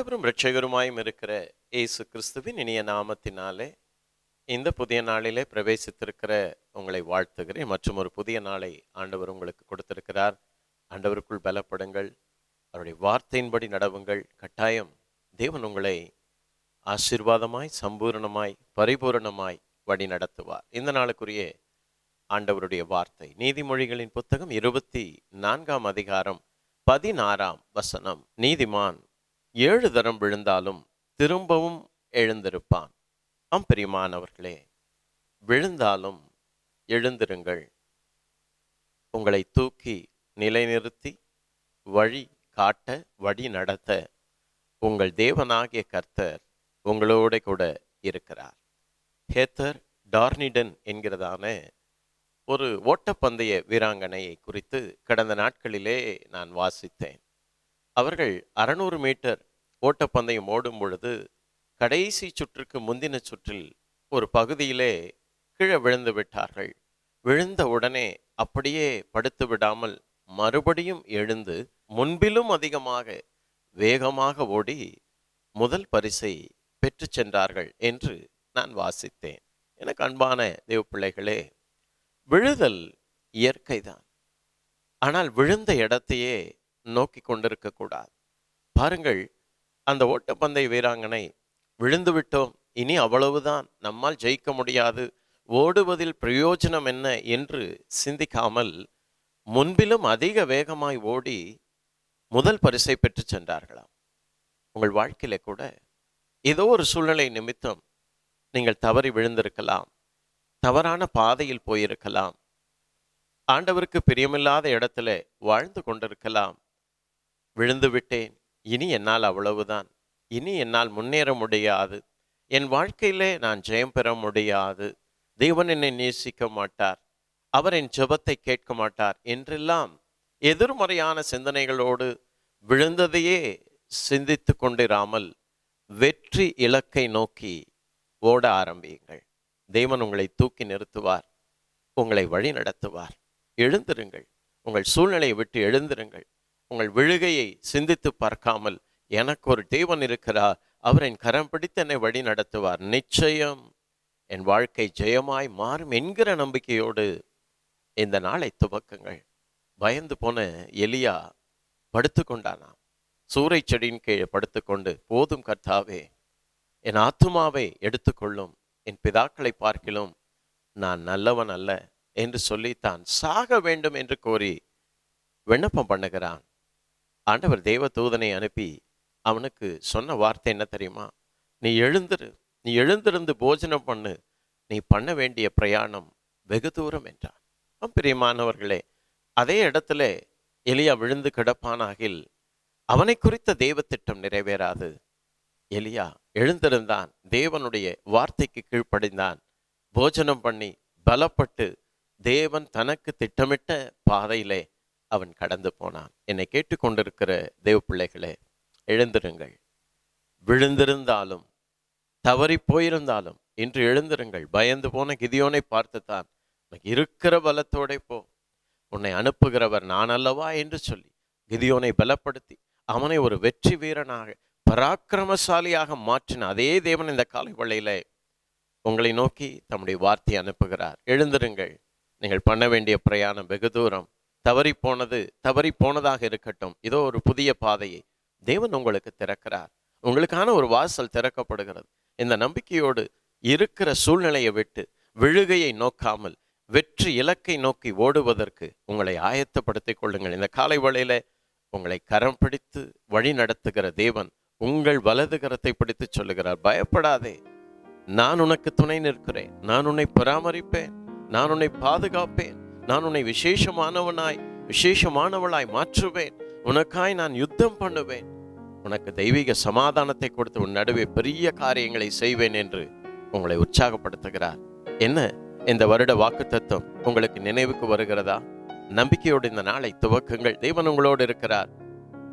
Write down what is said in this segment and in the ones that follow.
ஆண்டவரும் ரட்சகருமாயும் இருக்கிற இயேசு கிறிஸ்துவின் இனிய நாமத்தினாலே இந்த புதிய நாளிலே பிரவேசித்திருக்கிற உங்களை வாழ்த்துகிறேன். மற்றும் ஒரு புதிய நாளை ஆண்டவர் உங்களுக்கு கொடுத்திருக்கிறார். ஆண்டவருக்குள் பலப்படுங்கள். அவருடைய வார்த்தையின்படி நடவுங்கள். கட்டாயம் தேவன் உங்களை ஆசீர்வாதமாய் சம்பூரணமாய் பரிபூரணமாய் வழி நடத்துவார். இந்த நாளுக்குரிய ஆண்டவருடைய வார்த்தை. நீதிமொழிகளின் புத்தகம் இருபத்தி நான்காம் அதிகாரம் பதினாறாம் வசனம். நீதிமான் ஏழு தரம் விழுந்தாலும் திரும்பவும் எழுந்திருப்பான். அம்பெரியமானவர்களே விழுந்தாலும் எழுந்திருங்கள். உங்களை தூக்கி நிலைநிறுத்தி வழி காட்ட வழி நடத்த உங்கள் தேவனாகிய கர்த்தர் உங்களோட கூட இருக்கிறார். ஹேத்தர் டார்னிடன் என்கிறதான ஒரு ஓட்டப்பந்தய வீராங்கனையை குறித்து கடந்த நாட்களிலே நான் வாசித்தேன். அவர்கள் அறநூறு மீட்டர் ஓட்டப்பந்தயம் ஓடும் பொழுது கடைசி சுற்றுக்கு முந்தின சுற்றில் ஒரு பகுதியிலே கீழே விழுந்து விட்டார்கள். விழுந்த உடனே அப்படியே படுத்து விடாமல் மறுபடியும் எழுந்து முன்பிலும் அதிகமாக வேகமாக ஓடி முதல் பரிசை பெற்று சென்றார்கள் என்று நான் வாசித்தேன். எனக்கு அன்பான தேவ பிள்ளைகளே விழுதல் இயற்கைதான். ஆனால் விழுந்த இடத்தையே நோக்கி கொண்டிருக்க கூடாது பாருங்கள் அந்த ஓட்டப்பந்தய வீராங்கனை விழுந்து விட்டோம். இனி அவ்வளவுதான். நம்மால் ஜெயிக்க முடியாது. ஓடுவதில் பிரயோஜனம் என்ன? என்று சிந்திக்காமல் முன்பிலும் அதிக வேகமாய் ஓடி முதல் பரிசை பெற்று சென்றார்களாம். உங்கள் வாழ்க்கையில கூட ஏதோ ஒரு சூழ்நிலை நிமித்தம் நீங்கள் தவறி விழுந்திருக்கலாம். தவறான பாதையில் போயிருக்கலாம். ஆண்டவருக்கு பிரியமில்லாத இடத்துல வாழ்ந்து கொண்டிருக்கலாம். விழுந்து விட்டேன் இனி என்னால் அவ்வளவுதான். இனி என்னால் முன்னேற முடியாது. என் வாழ்க்கையிலே நான் ஜெயம் பெற முடியாது. தேவன் என்னை நேசிக்க மாட்டார். அவர் என் ஜெபத்தை கேட்க மாட்டார். என்றெல்லாம் எதிர்மறையான சிந்தனைகளோடு விழுந்ததையே சிந்தித்து கொண்டிராமல் வெற்றி இலக்கை நோக்கி ஓட ஆரம்பியுங்கள். தேவன் உங்களை தூக்கி நிறுத்துவார். உங்களை வழி நடத்துவார் எழுந்திருங்கள். உங்கள் சூழ்நிலையை விட்டு எழுந்திருங்கள். உங்கள் விழுகையை சிந்தித்து பார்க்காமல் எனக்கு ஒரு தேவன் இருக்கிறார் அவர் என் கரம் பிடித்து என்னை வழி நடத்துவார். நிச்சயம் என் வாழ்க்கை ஜெயமாய் மாறும் என்கிற நம்பிக்கையோடு இந்த நாளை துவக்குங்கள். பயந்து போன எலியா படுத்து கொண்டானாம் சூறை செடியின் கீழே படுத்துக்கொண்டு போதும் கர்த்தாவே என் ஆத்துமாவை எடுத்துக்கொள்ளும் என் பிதாக்களை பார்க்கிலும் நான் நல்லவன் அல்ல என்று சொல்லி தான் சாக வேண்டும் என்று கோரி விண்ணப்பம் பண்ணுகிறான். ஆண்டவர் தேவ தூதனை அனுப்பி அவனுக்கு சொன்ன வார்த்தை என்ன தெரியுமா? நீ எழுந்திரு நீ எழுந்திருந்து போஜனம் பண்ணு நீ பண்ண வேண்டிய பிரயாணம் வெகு தூரம் என்றான். பிரியமானவர்களே அதே இடத்துல எலியா விழுந்து கிடப்பானாகில் அவனை குறித்த தெய்வ திட்டம் நிறைவேறாது. எலியா எழுந்திருந்தான் தேவனுடைய வார்த்தைக்கு கீழ்ப்படைந்தான் போஜனம் பண்ணி பலப்பட்டு தேவன் தனக்கு திட்டமிட்ட பாதையிலே அவன் கடந்து போனான். என்னை கேட்டுக்கொண்டிருக்கிற தேவ பிள்ளைகளே எழுந்திருங்கள். விழுந்திருந்தாலும் தவறி போயிருந்தாலும் இன்று எழுந்திருங்கள். பயந்து போன கிதியோனை பார்த்துத்தான். உனக்கு இருக்கிற பலத்தோட போ. உன்னை அனுப்புகிறவர் நான் அல்லவா என்று சொல்லி கிதியோனை பலப்படுத்தி அவனை ஒரு வெற்றி வீரனாக பராக்கிரமசாலியாக மாற்றின அதே தேவன் இந்த காலை வழியில உங்களை நோக்கி தம்முடைய வார்த்தையை அனுப்புகிறார். எழுந்திருங்கள். நீங்கள் பண்ண வேண்டிய பிரயாணம் வெகு தூரம். தவறி போனது தவறி போனதாக இருக்கட்டும். இதோ ஒரு புதிய பாதையை. தேவன் உங்களுக்கு திறக்கிறார். உங்களுக்கான ஒரு வாசல் திறக்கப்படுகிறது. இந்த நம்பிக்கையோடு இருக்கிற சூழ்நிலையை விட்டு விழுகையை நோக்காமல் வெற்றி இலக்கை நோக்கி ஓடுவதற்கு உங்களை ஆயத்தப்படுத்திக் கொள்ளுங்கள். இந்த காலை வேளையில உங்களை கரம் பிடித்து வழி நடத்துகிற தேவன் உங்கள் வலது கரத்தை பிடித்து சொல்லுகிறார். பயப்படாதே. நான் உனக்கு துணை நிற்கிறேன். நான் உன்னை பராமரிப்பேன். நான் உன்னை பாதுகாப்பேன். நான் உன்னை விசேஷமானவனாய் விசேஷமானவளாய் மாற்றுவேன். உனக்காய் நான் யுத்தம் பண்ணுவேன். உனக்கு தெய்வீக சமாதானத்தை கொடுத்து உன் நடுவே பெரிய காரியங்களை செய்வேன் என்று உங்களை உற்சாகப்படுத்துகிறார். என்ன? இந்த வருட வாக்குத்தத்தம் உங்களுக்கு நினைவுக்கு வருகிறதா? நம்பிக்கையோடு இந்த நாளை துவக்குங்கள். தேவன் உங்களோடு இருக்கிறார்.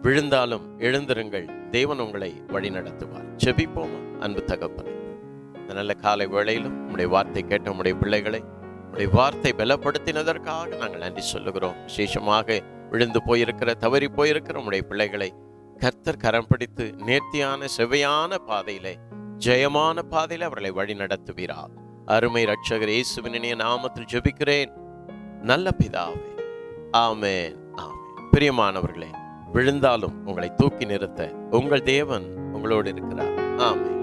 விழுந்தாலும் எழுந்திருங்கள். தேவன் உங்களை வழி நடத்துவார் செபிப்போமா அன்பு தகப்பனை. நல்ல காலை வேளையிலும் உம்முடைய வார்த்தை கேட்ட உடைய பிள்ளைகளை உம்முடைய வார்த்தை பலப்படுத்தினதற்காக நாங்கள் நன்றி சொல்லுகிறோம். விசேஷமாக விழுந்து போயிருக்கிற தவறி போயிருக்கிற உம்முடைய பிள்ளைகளை கர்த்தர் கரம் பிடித்து நேர்த்தியான செவையான பாதையிலே ஜெயமான பாதையில அவர்களை வழி நடத்துவீரா. அருமை ரட்சகர் இயேசுவினிய நாமத்தில் ஜெபிக்கிறேன். நல்ல பிதாவே ஆமே ஆமென். பிரியமானவர்களே விழுந்தாலும் உங்களை தூக்கி நிறுத்த உங்கள் தேவன் உங்களோடு இருக்கிறார். ஆமே